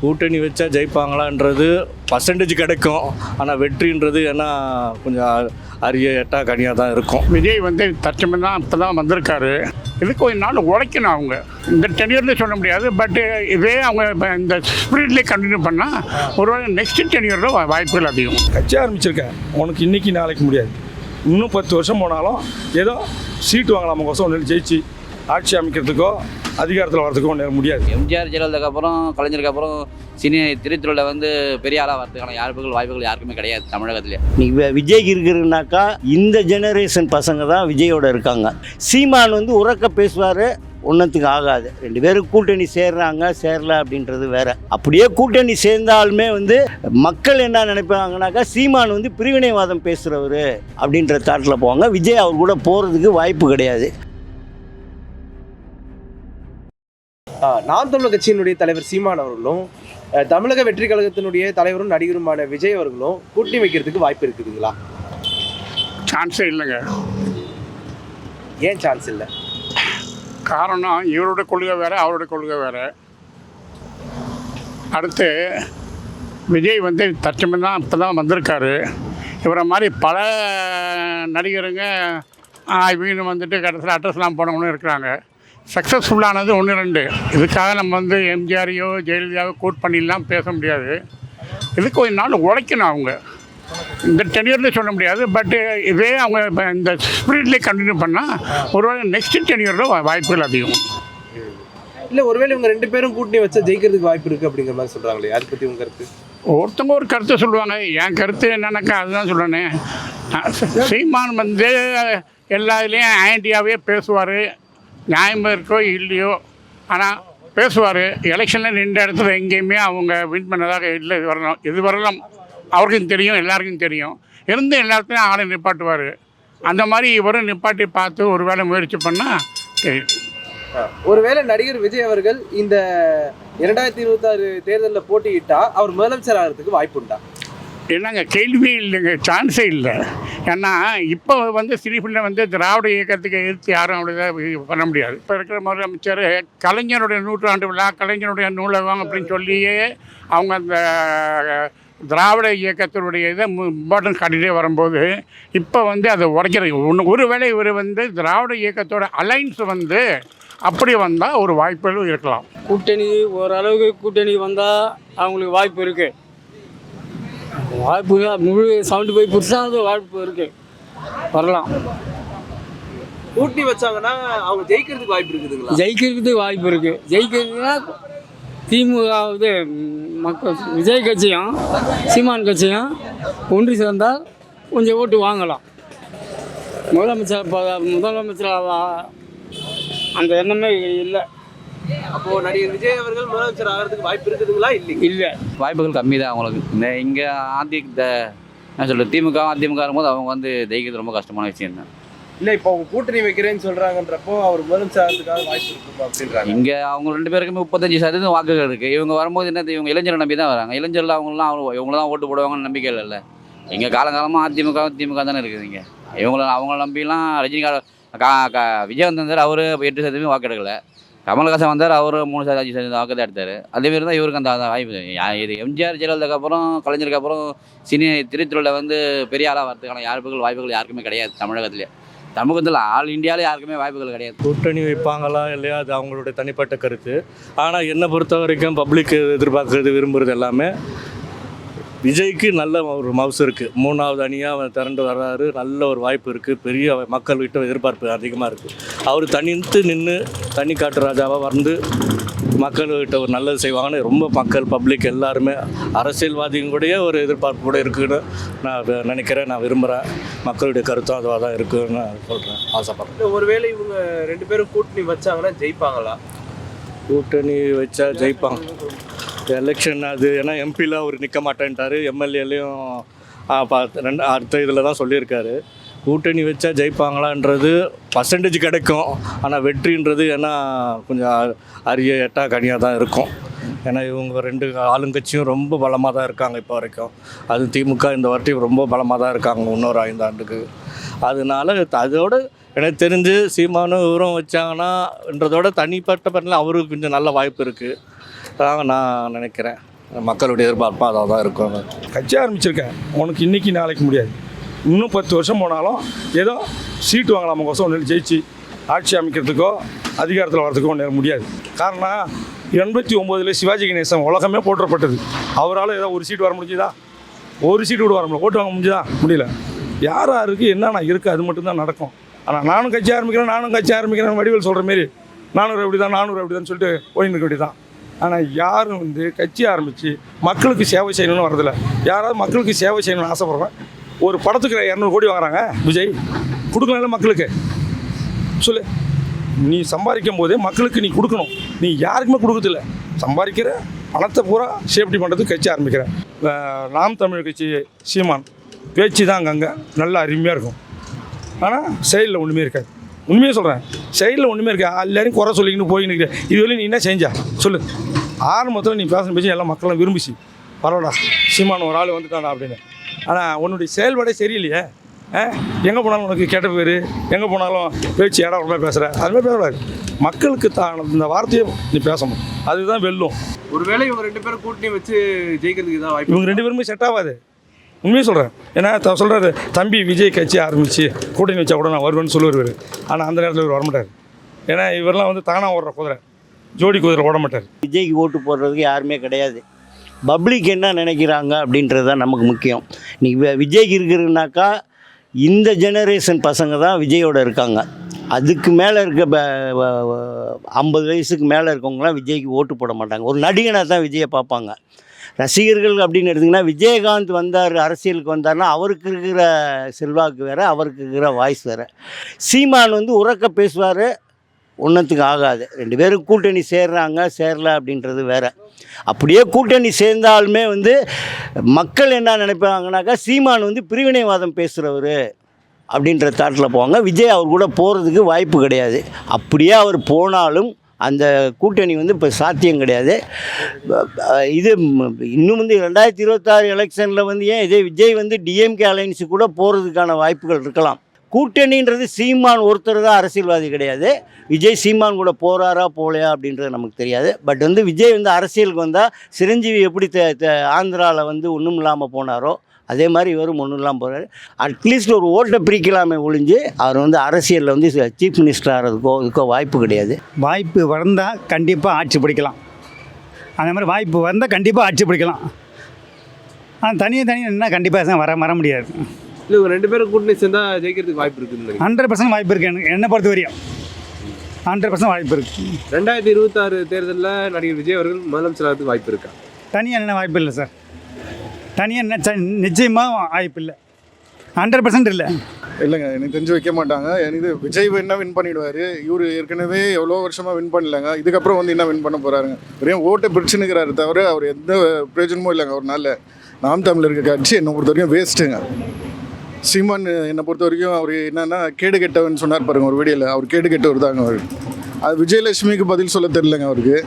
கூட்டணி வச்சா ஜெயிப்பாங்களான்றது பர்சன்டேஜ் கிடைக்கும். ஆனால் வெற்றின்றது ஏன்னா கொஞ்சம் அரிய எட்டா கனியாக தான் இருக்கும். விஜய் வந்து தற்சமயம் தான் இப்போ தான் வந்திருக்காரு. இதுக்கு கொஞ்ச நாள் உழைக்கணும் அவங்க. இந்த டெனியர்லேயே சொல்ல முடியாது. பட் இதே அவங்க இப்ப இந்த ஸ்பிரிட்லேயே கண்டினியூ பண்ணால் ஒருவேளை நெக்ஸ்ட் டெனியரில் வாய்ப்புகள் அதிகம். கட்சி ஆரம்பிச்சிருக்கேன் உனக்கு இன்னைக்கு நாளைக்கு முடியாது. இன்னும் பத்து வருஷம் போனாலும் ஏதோ சீட்டு வாங்கலாம கோசம் ஒன்று ஜெயிச்சு ஆட்சி அமைக்கிறதுக்கோ அதிகாரத்தில் வர்றதுக்கோ ஒன்று முடியாது. எம்ஜிஆர் ஜெயலலிதாக்கு அப்புறம் கலைஞருக்கு அப்புறம் சினி திரைத்துறையில் வந்து பெரிய ஆளாக வரதுக்கான யாருப்புகள் வாய்ப்புகள் யாருக்குமே கிடையாது தமிழகத்திலே. இன்னைக்கு விஜய்க்கு இருக்கிறனாக்கா இந்த ஜெனரேஷன் பசங்க தான் விஜயோட இருக்காங்க. சீமான் வந்து உறக்க பேசுவார் ஒன்றத்துக்கு ஆகாது. ரெண்டு பேரும் கூட்டணி சேர்றாங்க சேரல அப்படின்றது வேற. அப்படியே கூட்டணி சேர்ந்தாலுமே வந்து மக்கள் என்ன நினைப்பாங்கனாக்கா சீமான் வந்து பிரிவினைவாதம் பேசுகிறவர் அப்படின்ற தாட்டில் போவாங்க. விஜய் அவர் கூட போகிறதுக்கு வாய்ப்பு கிடையாது. நாம் தமிழர் கட்சியினுடைய தலைவர் சீமான் அவர்களும் தமிழக வெற்றி கழகத்தினுடைய தலைவரும் நடிகருமான விஜய் அவர்களும் கூட்டணி வைக்கிறதுக்கு வாய்ப்பு இருக்குதுங்களா? சான்ஸே இல்லைங்க. ஏன் சான்ஸ் இல்லை? காரணம் இவரோட கொள்கை வேறு அவரோட கொள்கை வேறு. அடுத்து விஜய் வந்து தற்சமயம் தான் இப்போ தான் வந்திருக்காரு. இவரை மாதிரி பல நடிகருங்க இவங்க வந்துட்டு கடைசியில் அட்ரஸ்லாம் போனவங்களும் இருக்கிறாங்க. சக்ஸஸ்ஃபுல்லானது ஒன்று ரெண்டு. இதுக்காக நம்ம வந்து எம்ஜிஆரையோ ஜெயலலிதாவோ கோட் பண்ணிலாம் பேச முடியாது. இதுக்கு கொஞ்ச நாள் உழைக்கணும் அவங்க. இந்த டெனியர்லேயே சொல்ல முடியாது. பட் இதே அவங்க இந்த ஸ்பிரிட்லேயே கண்டினியூ பண்ணால் ஒருவேளை நெக்ஸ்ட் டெனியரில் வாய்ப்புகள் அதிகம். இல்லை ஒருவேளை இவங்க ரெண்டு பேரும் கூட்டணி வச்சா ஜெயிக்கிறதுக்கு வாய்ப்பு இருக்கு அப்படிங்கிற மாதிரி சொல்றாங்களே. அதை பத்தி உங்க கருத்து? ஒருத்தவங்க ஒரு கருத்தை சொல்லுவாங்க. என் கருத்து என்னன்னாக்கா அதுதான் சொல்லணேன் சீமான் வந்து எல்லா இதுலேயும் ஆன்டியாகவே பேசுவார். நியாயம் இருக்கோ இல்லையோ ஆனால் பேசுவார். எலெக்ஷனில் நின்ற இடத்துல எங்கேயுமே அவங்க வின் பண்ணதாக இல்லை இது வரலாம் இது வரலாம். அவருக்கும் தெரியும் எல்லாருக்கும் தெரியும். இருந்து எல்லாத்தையும் ஆளை நிப்பாட்டுவார். அந்த மாதிரி இவரும் நிப்பாட்டி பார்த்து ஒரு வேளை முயற்சி பண்ணால் தெரியும். ஒருவேளை நடிகர் விஜய் அவர்கள் இந்த இரண்டாயிரத்தி இருபத்தாறு தேர்தலில் போட்டியிட்டா அவர் முதலமைச்சர் ஆகிறதுக்கு வாய்ப்பு உண்டா என்னங்க கேள்வியே இல்லைங்க சான்ஸே இல்லை. ஏன்னா இப்போ வந்து சினிஃபில்ல வந்து திராவிட இயக்கத்துக்கு எதிர்த்து யாரும் அப்படிதான் பண்ண முடியாது. இப்போ இருக்கிற முதலமைச்சர் கலைஞருடைய நூற்றாண்டு விழா கலைஞருடைய நூலகம் அப்படின்னு சொல்லியே அவங்க அந்த திராவிட இயக்கத்தினுடைய இதை இம்பார்ட்டன்ஸ் காட்டிகிட்டே வரும்போது இப்போ வந்து அதை உடைக்கிறது. ஒன்று ஒருவேளை இவர் வந்து திராவிட இயக்கத்தோட அலைன்ஸ் வந்து அப்படி வந்தால் ஒரு வாய்ப்புகளும் இருக்கலாம். கூட்டணி ஓரளவுக்கு கூட்டணி வந்தால் அவங்களுக்கு வாய்ப்பு இருக்குது வாய்ப்பு முழு செவன்டி ஃபைவ் பர்சன்ட் வாய்ப்பு இருக்குது வரலாம். கூட்டணி வச்சாங்கன்னா அவங்க ஜெயிக்கிறதுக்கு வாய்ப்பு இருக்குதுங்களா? ஜெயிக்கிறதுக்கு வாய்ப்பு இருக்குது ஜெயிக்கிறதுனா திமுக இது மக்கள் விஜய் கட்சியும் சீமான் கட்சியும் ஒன்றி சேர்ந்தால் கொஞ்சம் ஓட்டு வாங்கலாம். முதலமைச்சர் முதலமைச்சர் அந்த எண்ணமே இல்லை. அப்போ நடிகர் விஜய் அவர்கள் முதலமைச்சர் ஆகிறதுக்கு வாய்ப்பு இருக்குதுங்களா? இல்லைங்க. இல்லை. வாய்ப்புகள் கம்மி தான் அவங்களுக்கு. இந்த இங்கே இந்த என்ன சொல்கிறது திமுக அதிமுக இருக்கும்போது அவங்க வந்து ஜெயிக்கிறது ரொம்ப கஷ்டமான விஷயம் தான். இல்ல இப்போ அவங்க கூட்டணி வைக்கிறேன்னு சொல்றாங்கன்றப்போ அவர் முதலமைச்சர் ஆகிறதுக்காக வாய்ப்பு இருக்கும் அப்படின்றாங்க. இங்கே அவங்க ரெண்டு பேருக்குமே முப்பத்தஞ்சு சதவீதம் வாக்குகள் இருக்குது இவங்க வரும்போது என்ன இவங்க இளைஞரை நம்பி தான் வராங்க. இளைஞர்கள் அவங்களாம் அவங்க இவங்கள தான் ஓட்டு போடுவாங்கன்னு நம்பிக்கை இல்லைல்ல இங்கே காலங்காலமாக அதிமுக திமுக தானே இருக்குது இங்கே. இவங்கள அவங்கள நம்பிலாம் ரஜினிகாந்த் கா கா விஜயகாந்த் அவர் எட்டு சதவீதம் வாக்கு எடுக்கல கமல்ஹாசன் வந்தார் அவர் மூணு சதவீதம் அஞ்சு சதவீதம் வாக்கு தான் எடுத்தார் மாதிரி தான் இவருக்கு அந்த அந்த வாய்ப்பு இது எம்ஜிஆர் ஜெயலலிதாக்கு அப்புறம் கலைஞருக்கு அப்புறம் சினி திருத்துறையில் வந்து பெரிய ஆளாக வரதுக்கான யாருப்புகள் வாய்ப்புகள் யாருக்குமே கிடையாது தமிழகத்திலே. தமிழகத்தில் ஆல் இந்தியாவில் யாருக்குமே வாய்ப்புகள் கிடையாது. கூட்டணி வைப்பாங்களா இல்லையா அது அவங்களுடைய தனிப்பட்ட கருத்து. ஆனால் என்னை பொறுத்த வரைக்கும் பப்ளிக் எதிர்பார்க்கறது விரும்புகிறது எல்லாமே விஜய்க்கு நல்ல ஒரு மவுசு இருக்குது மூணாவது அணியாக அவர் திரண்டு வர்றாரு. நல்ல ஒரு வாய்ப்பு இருக்குது பெரிய மக்கள் விட்ட எதிர்பார்ப்பு அதிகமாக இருக்குது அவர் தனித்து நின்று தனி காட்டு ராஜாவாக வந்து மக்கள்கிட்ட ஒரு நல்லது செய்வாங்கன்னு ரொம்ப மக்கள் பப்ளிக் எல்லாருமே அரசியல்வாதிகளுடைய ஒரு எதிர்பார்ப்பு கூட இருக்குன்னு நான் நினைக்கிறேன். நான் விரும்புகிறேன் மக்களுடைய கருத்தும் அதுவாக தான் இருக்குன்னு நான் சொல்கிறேன் ஆசைப்பட்றேன். ஒருவேளை இவங்க ரெண்டு பேரும் கூட்டணி வச்சாங்கன்னா ஜெயிப்பாங்களா? கூட்டணி வச்சா ஜெயிப்பாங்க. எலெக்ஷன் அது ஏன்னா எம்பியில் அவர் நிற்க மாட்டேன்ட்டார். எம்எல்ஏலையும் ரெண்டு அடுத்த இதில் தான் சொல்லியிருக்காரு. கூட்டணி வச்சா ஜெயிப்பாங்களான்றது பர்சன்டேஜ் கிடைக்கும். ஆனால் வெற்றின்றது ஏன்னா கொஞ்சம் அரிய எட்டா கனியாக தான் இருக்கும். ஏன்னா இவங்க ரெண்டு ஆளுங்கட்சியும் ரொம்ப பலமாக தான் இருக்காங்க இப்போ வரைக்கும். அது திமுக இந்த வாட்டி ரொம்ப பலமாக தான் இருக்காங்க இன்னொரு ஐந்தாண்டுக்கு அதனால அதோடு எனக்கு தெரிஞ்சு சீமானும் இவரும் வச்சாங்கன்னான்றதோட தனிப்பட்ட பண்ணல அவருக்கு கொஞ்சம் நல்ல வாய்ப்பு இருக்குது அதான் நான் நினைக்கிறேன். மக்களுடைய எதிர்பார்ப்பு அதாக தான் இருக்கும். கட்சி ஆரம்பிச்சிருக்கேன். உனக்கு இன்றைக்கி நாளைக்கு முடியாது. இன்னும் பத்து வருஷம் போனாலும் ஏதோ சீட்டு வாங்கலாம் கோசம் ஒன்று ஜெயிச்சு ஆட்சி அமைக்கிறதுக்கோ அதிகாரத்தில் வர்றதுக்கோ ஒன்று முடியாது. காரணம் எண்பத்தி ஒம்போதில் சிவாஜி கணேசன் உலகமே போற்றப்பட்டது. அவரால் ஏதோ ஒரு சீட்டு வர முடிஞ்சுதா? ஒரு சீட்டு கூட வர முடியல. ஓட்டு வாங்க முடிஞ்சுதா? முடியல. யார் யாருக்கு என்னென்ன இருக்குது அது மட்டும்தான் நடக்கும். ஆனால் நானும் கட்சி ஆரம்பிக்கிறேன் நானும் கட்சி ஆரம்பிக்கிறேன் வடிவில் சொல்கிற மாரி நானூறு அப்படி தான் நானூறு அப்படி தான் சொல்லிட்டு போயின்னு அப்படி தான் ஆனால் யாரும் வந்து கட்சி ஆரம்பித்து மக்களுக்கு சேவை செய்யணும்னு வரதில்ல யாராவது மக்களுக்கு சேவை செய்யணும்னு ஆசைப்பட்றேன் ஒரு படத்துக்கு இரநூறு கோடி வாங்குறாங்க. விஜய் கொடுக்கல மக்களுக்கு. சொல்லு. நீ சம்பாதிக்கும் போதே மக்களுக்கு நீ கொடுக்கணும். நீ யாருக்குமே கொடுக்கறதில்ல. சம்பாதிக்கிற பணத்தை பூரா சேஃப்டி பண்ணுறதுக்கு கட்சி ஆரம்பிக்கிறேன் நாம் தமிழ் கட்சி சீமான் பேச்சு தான் அங்கங்கே. நல்லா அருமையாக இருக்கும். ஆனால் செயலில் ஒன்றுமே இருக்காது. உண்மையாக சொல்கிறேன் செயலில் ஒன்றுமே இருக்கா? எல்லாரையும் குறை சொல்லிக்கின்னு போய் நிற்கிற இதுவரையும் நீ என்ன செஞ்சா? சொல்லு. ஆரம்பத்தில் நீ பேசுன பேச்சு எல்லாம் மக்களும் விரும்பிச்சு. பரவாடா சீமான் ஒரு ஆள் வந்துட்டானா அப்படின்னு. ஆனால் உன்னுடைய செயல்பாடே சரியில்லையே. எங்கே போனாலும் உனக்கு கெட்ட பேர்? எங்கே போனாலும் பேச்சு இடம் ரொம்ப பேசுகிற அதுமாதிரி பேசக்கூடாது. மக்களுக்கு தான் இந்த வார்த்தையை நீ பேசணும். அதுதான் வெல்லும். ஒருவேளை இவங்க ரெண்டு பேரும் கூட்டணி வச்சு ஜெயிக்கிறதுக்கு தான் வாய்ப்பு இவங்க ரெண்டு பேருமே செட் ஆகாது. உண்மையை சொல்கிறேன் ஏன்னா த சொல்கிறாரு தம்பி விஜய் கட்சி ஆரம்பித்து கூட்டணி வச்சா கூட நான் வருவேன்னு சொல்லுவார். ஆனால் அந்த நேரத்தில் இவர் வரமாட்டார். ஏன்னா இவரெல்லாம் வந்து தானாக ஓடுற குதிரை. ஜோடி குதிரை ஓட மாட்டார். விஜய்க்கு ஓட்டு போடுறதுக்கு யாருமே கிடையாது. பப்ளிக் என்ன நினைக்கிறாங்க அப்படின்றது தான் நமக்கு முக்கியம். இன்றைக்கி விஜய்க்கு இருக்கிறதுனாக்கா இந்த ஜெனரேஷன் பசங்க தான் விஜயோட இருக்காங்க. அதுக்கு மேலே இருக்க ஐம்பது வயசுக்கு மேலே இருக்கவங்களாம் விஜய்க்கு ஓட்டு போட மாட்டாங்க. ஒரு நடிகனாக தான் விஜயை பார்ப்பாங்க. ரசிகர்கள் அப்படின்னு எடுத்திங்கன்னா விஜயகாந்த் வந்தார் அரசியலுக்கு வந்தார்னா அவருக்கு இருக்கிற செல்வாக்கு வேறு அவருக்கு இருக்கிற வாய்ஸ் வேறு. சீமான் வந்து உறக்க பேசுவார் ஒன்றத்துக்கு ஆகாது. ரெண்டு பேரும் கூட்டணி சேர்றாங்க சேரல அப்படின்றது வேற. அப்படியே கூட்டணி சேர்ந்தாலுமே வந்து மக்கள் என்ன நினைப்பாங்கனாக்கா சீமான் வந்து பிரிவினைவாதம் பேசுகிறவர் அப்படின்ற தாட்டில் போவாங்க. விஜய் அவர் கூட போகிறதுக்கு வாய்ப்பு கிடையாது. அப்படியே அவர் போனாலும் அந்த கூட்டணி வந்து இப்போ சாத்தியம் கிடையாது. இது இன்னும் வந்து ரெண்டாயிரத்தி இருபத்தாறு எலெக்ஷனில் வந்து ஏன் இதே விஜய் வந்து டிஎம்கே அலைன்ஸு கூட போகிறதுக்கான வாய்ப்புகள் இருக்கலாம். கூட்டணின்றது சீமான் ஒருத்தர் தான் அரசியல்வாதி கிடையாது. விஜய் சீமான் கூட போகிறாரா போகலையா அப்படின்றது நமக்கு தெரியாது. பட் வந்து விஜய் வந்து அரசியலுக்கு வந்தால் சிரஞ்சீவி எப்படி த த- ஆந்திராவில் வந்து ஒன்றும் இல்லாமல் போனாரோ அதே மாதிரி இவரும் ஒன்றும் இல்லாமல் போகிறாரு அட்லீஸ்ட் ஒரு ஓட்டை பிரிக்கலாமே ஒழிஞ்சு அவர் வந்து அரசியலில் வந்து சீஃப் மினிஸ்டர் ஆகிறதுக்கோ இதுக்கோ வாய்ப்பு கிடையாது. வாய்ப்பு வந்தால் கண்டிப்பாக ஆட்சி பிடிக்கலாம். அந்த மாதிரி வாய்ப்பு வந்தால் கண்டிப்பாக ஆட்சி பிடிக்கலாம். ஆனால் தனியாக தனியாக நின்னா கண்டிப்பாக வர வர முடியாது. இல்லை இவங்க ரெண்டு பேரும் கூட்டணி சேர்ந்தா ஜெயிக்கிறதுக்கு வாய்ப்பு இருக்குன்னு ஹண்ட்ரட் பர்சன்ட் வாய்ப்பு இருக்குது எனக்கு என்னை பொறுத்த வரையும். ஹண்ட்ரட் பர்சன்ட் வாய்ப்பு இருக்குது ரெண்டாயிரத்தி இருபத்தாறு தேர்தலில் நடிகர் விஜய் அவர்கள் முதலமைச்சர் ஆகிறதுக்கு வாய்ப்பு இருக்கா? தனியாக என்ன வாய்ப்பு இல்லை சார் தனியாக என்ன நிச்சயமாக வாய்ப்பு இல்லை ஹண்ட்ரட் பர்சன்ட் இல்லை. இல்லைங்க எனக்கு தெரிஞ்சு வைக்க மாட்டாங்க. இது விஜய் என்ன வின் பண்ணிடுவார். இவர் ஏற்கனவே எவ்வளோ வருஷமாக வின் பண்ணலங்க. இதுக்கப்புறம் வந்து என்ன வின் பண்ண போகிறாருங்க வெறும் ஓட்டை பிரிச்சுன்னுக்கிறாரு தவிர அவர் எந்த பிரயோஜனமும் இல்லைங்க ஒரு நாளில். நாம் இருக்க கட்சி என்னை பொறுத்த வரைக்கும் வேஸ்ட்டுங்க சீமான் என்னை பொறுத்த வரைக்கும் அவர் என்னென்னா கேடு கெட்டவன் சொன்னார் பாருங்க ஒரு வீடியோவில் அவர் கேடு கெட்டவர் தாங்க அவர். அது விஜயலட்சுமிக்கு பதில் சொல்ல தெரிலங்க அவருக்கு.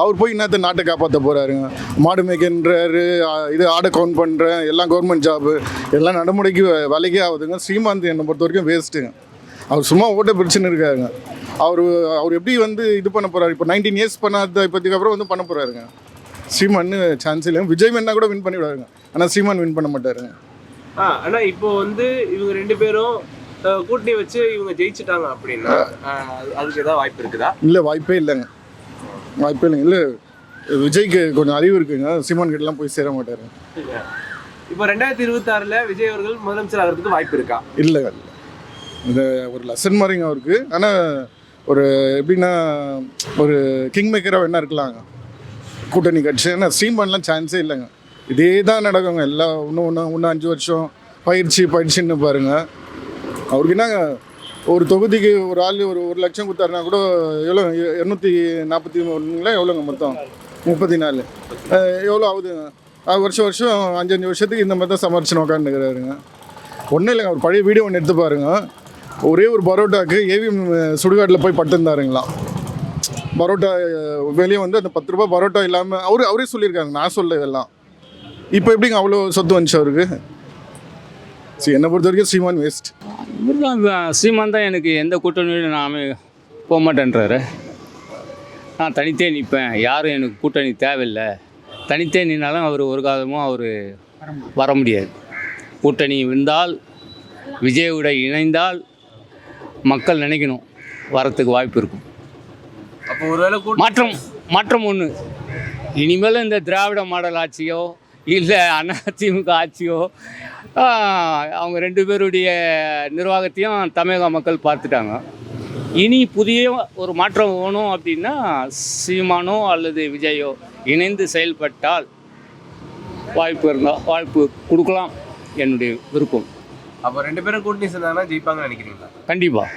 அவர் போய் என்னத்த நாட்டை காப்பாற்ற போகிறாருங்க மாடு மேய்க்கின்றாரு இது ஆடை கவுண்ட் பண்ணுறேன் எல்லாம் கவர்மெண்ட் ஜாபு எல்லாம் நடைமுறைக்கு வேலைக்கே ஆகுதுங்க. ஸ்ரீமாந்த் என்னை பொறுத்த வரைக்கும் வேஸ்ட்டுங்க அவர் சும்மா ஓட்ட பிரச்சனை இருக்காருங்க. அவர் அவர் எப்படி வந்து இது பண்ண போகிறாரு இப்போ நைன்டீன் இயர்ஸ் பண்ணாத இப்போதைக்கு அப்புறம் வந்து பண்ண போகிறாருங்க சீமான் சான்ஸ் இல்லை விஜய் வேணா கூட வின் பண்ணிவிடுவாருங்க. ஆனால் சீமான் வின் பண்ண மாட்டாருங்க. ஆ ஆனால் இப்போ வந்து இவங்க ரெண்டு பேரும் கூட்டணி வச்சு இவங்க ஜெயிச்சிட்டாங்க அப்படின்னா அதுக்கு ஏதாவது வாய்ப்பு இருக்குதா? இல்லை வாய்ப்பே இல்லைங்க. வாய்ப்பே இல்லைங்க. இல்லை விஜய்க்கு கொஞ்சம் அறிவு இருக்குங்க. சீமான் கிட்டலாம் போய் சேர மாட்டாரு. இப்போ ரெண்டாயிரத்தி இருபத்தாறில் விஜய் அவர்கள் முதலமைச்சர் ஆகிறதுக்கு வாய்ப்பு இருக்கா? இல்லைங்க இல்லை. இந்த ஒரு லெசன் மாதிரிங்க அவருக்கு. ஆனால் ஒரு எப்படின்னா ஒரு கிங் மேக்கராக வேணா இருக்கலாங்க. கூட்டணி கட்சி. ஆனால் சீமான்லாம் சான்ஸே இல்லைங்க. இதே தான் நடக்குங்க. எல்லாம் இன்னும் ஒன்று இன்னும் அஞ்சு வருஷம் பயிற்சி பயிற்சின்னு பாருங்க. அவருக்கு என்னங்க ஒரு தொகுதிக்கு ஒரு ஆள் ஒரு ஒரு லட்சம் கொடுத்தாருனா கூட எவ்வளோ இரநூத்தி நாற்பத்தி மூணுங்களா எவ்வளோங்க மொத்தம்? முப்பத்தி நாலு எவ்வளோ ஆகுதுங்க அது வருஷம் வருஷம் அஞ்சஞ்சு வருஷத்துக்கு இந்த மாதிரி தான் சமரிச்சு உட்காந்துக்கிறாருங்க ஒன்றும் இல்லைங்க ஒரு பழைய வீடியோ ஒன்று எடுத்து பாருங்க. ஒரே ஒரு பரோட்டாக்கு ஏவிஎம் சுடுகாட்டில் போய் பட்டுருந்தாருங்களாம் பரோட்டா வெளியே வந்து அந்த பத்து ரூபாய் பரோட்டா இல்லாமல் அவரு அவரே சொல்லியிருக்காங்க நான் சொல்ல இதெல்லாம். இப்போ எப்படிங்க அவ்வளோ சொத்து வந்துச்சு அவருக்கு? சரி என்னை பொறுத்த வரைக்கும் சீமான் வேஸ்ட் இவர் தான் சீமான் தான் எனக்கு எந்த கூட்டணியிலும் நான் போக மாட்டேன்றாரு நான் தனித்தே நிற்பேன். யாரும் எனக்கு கூட்டணி தேவையில்லை. தனித்தே நின்னாலும் அவர் ஒரு காலமும் அவர் வர முடியாது. கூட்டணி இருந்தால் விஜயோட இணைந்தால் மக்கள் நினைக்கணும். வரத்துக்கு வாய்ப்பு இருக்கும். அப்போ ஒருவேளை மாற்றம் மாற்றம் ஒன்று இனிமேல் இந்த திராவிட மாடல் ஆட்சியோ இல்லை அதிமுக ஆட்சியோ அவங்க ரெண்டு பேருடைய நிர்வாகத்தையும் தமிழக மக்கள் பார்த்துட்டாங்க. இனி புதிய ஒரு மாற்றம் வேணும் அப்படின்னா சீமானோ அல்லது விஜயோ இணைந்து செயல்பட்டால் வாய்ப்பு இருந்தால் வாய்ப்பு கொடுக்கலாம் என்னுடைய விருப்பம். அப்போ ரெண்டு பேரும் கூட்டணி சேர்ந்தாங்கன்னா ஜெயிப்பாங்கன்னு நினைக்கிறீங்களா? கண்டிப்பாக